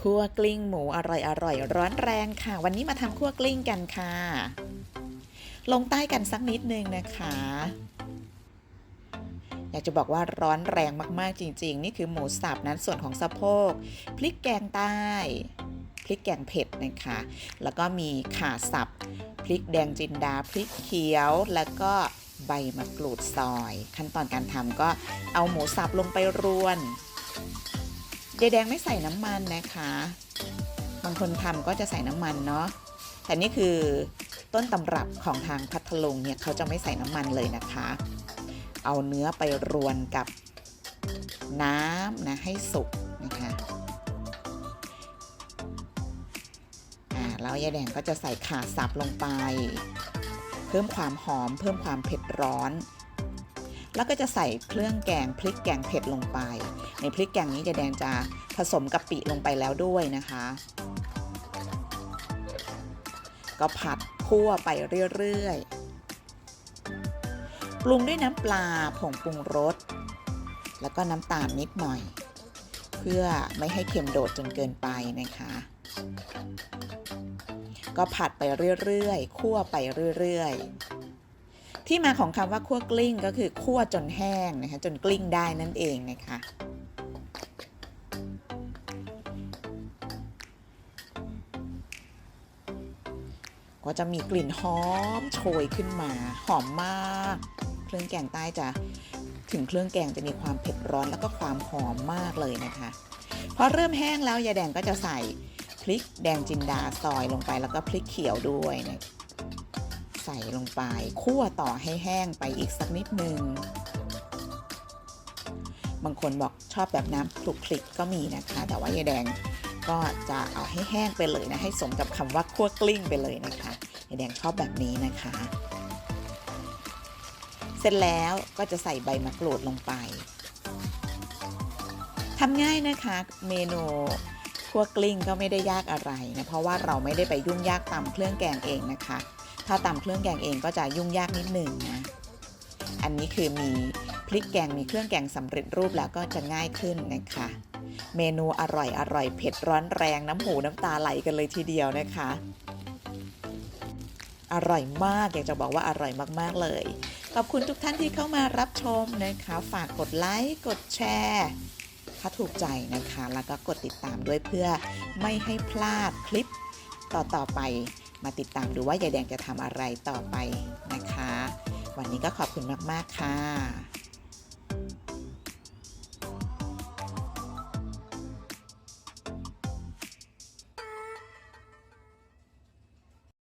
คั่วกลิ้งหมูอร่อยอร่อยร้อนแรงค่ะ วันนี้มาทำคั่วกลิ้งกันค่ะ ลงใต้กันสักนิดนึงนะคะ อยากจะบอกว่าร้อนแรงมากๆจริง ๆ นี่คือหมูสับนั้นส่วนของสะโพกพริกแกงใต้พริกแกงเผ็ดนะคะ แล้วก็มีข่าสับ พริกแดงจินดา พริกเขียว แล้วก็ใบมะกรูดซอย ขั้นตอนการทำก็เอาหมูสับลงไปรวน ยายแดงไม่ใส่น้ำมันนะคะ บางคนทำก็จะใส่น้ำมันเนาะแต่นี่คือต้นตำรับของทางพัทลุงเนี่ยเขาจะไม่ใส่น้ำมันเลยนะคะ เอาเนื้อไปรวนกับน้ำนะให้สุกนะคะอ่าแล้วยายแดงก็จะใส่ข่าสับลงไป เพิ่มความหอมเพิ่มความเผ็ดร้อน แล้วก็จะใส่เครื่องแกงพริกแกงเผ็ดลงไป ในพริกแกงนี้ยายแดงจะผสมกะปิลงไปแล้วด้วยนะคะ ก็ผัดคั่วไปเรื่อยๆ ปรุงด้วยน้ำปลาผงปรุงรส แล้วก็น้ำตาลนิดหน่อย เพื่อไม่ให้เค็มโดดจนเกินไปนะคะ ก็ผัดไปเรื่อยๆ คั่วไปเรื่อยๆ ที่มาของคำว่าคั่วกลิ้งก็คือคั่วจนแห้งนะคะจนกลิ้งได้นั่นเองนะคะก็จะมีกลิ่นหอมโชยขึ้นมา หอมมาก เครื่องแกงใต้จะถึงเครื่องแกงจะมีความเผ็ดร้อนแล้วก็ความหอมมากเลยนะคะพอเริ่มแห้งแล้วยายแดงก็จะใส่พริกแดงจินดาซอยลงไปแล้วก็พริกเขียวด้วยนะ ใส่ลงไปคั่วต่อให้แห้งไปอีกสักนิดนึง บางคนบอกชอบแบบน้ำคลุกคลิกก็มีนะคะ แต่ว่ายายแดงก็จะเอาให้แห้งไปเลยนะ ให้สมกับคำว่าคั่วกลิ้งไปเลยนะคะยายแดงชอบแบบนี้นะคะ เสร็จแล้วก็จะใส่ใบมะกรูดลงไปทำง่ายนะคะเมนูคั่วกลิ้งก็ไม่ได้ยากอะไรนะเพราะว่าเราไม่ได้ไปยุ่งยากตำเครื่องแกงเองนะคะ ถ้าตำเครื่องแกงเองก็จะยุ่งยากนิดหนึ่งนะ อันนี้คือมีพริกแกงมีเครื่องแกงสำเร็จรูปแล้วก็จะง่ายขึ้นนะคะ เมนูอร่อยอร่อยเผ็ดร้อนแรงน้ำหูน้ำตาไหลกันเลยทีเดียวนะคะ อร่อยมากอยากจะบอกว่าอร่อยมากๆเลย ขอบคุณทุกท่านที่เข้ามารับชมนะคะ ฝากกดไลค์กดแชร์ถ้าถูกใจนะคะ แล้วก็กดติดตามด้วยเพื่อไม่ให้พลาดคลิปต่อๆไป มาติดตามดูว่ายายแดงจะทำอะไรต่อไปนะคะ วันนี้ก็ขอบคุณมาก ๆ ค่ะ